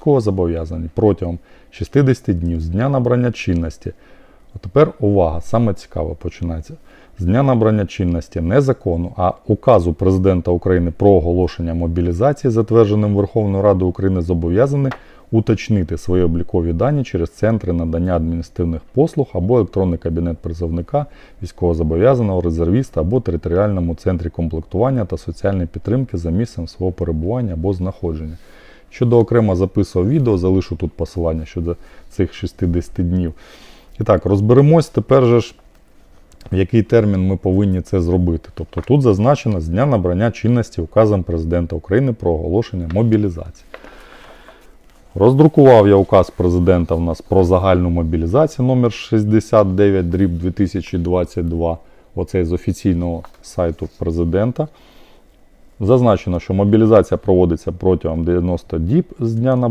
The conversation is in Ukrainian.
військовозобов'язані протягом 60 днів з дня набрання чинності. А тепер увага, саме цікаве починається. З дня набрання чинності не закону, а указу Президента України про оголошення мобілізації, затвердженим Верховною Радою України, зобов'язаний уточнити свої облікові дані через центри надання адміністративних послуг або електронний кабінет призовника, військовозобов'язаного резервіста або територіальному центрі комплектування та соціальної підтримки за місцем свого перебування або знаходження. Щодо окремо запису відео, залишу тут посилання щодо цих 60 днів. І так, розберемось тепер же ж, в який термін ми повинні це зробити. Тобто тут зазначено з дня набрання чинності указом Президента України про оголошення мобілізації. Роздрукував я указ президента в нас про загальну мобілізацію номер 69 дріб 2022. Оцей з офіційного сайту президента. Зазначено, що мобілізація проводиться протягом 90 діб з дня набрання.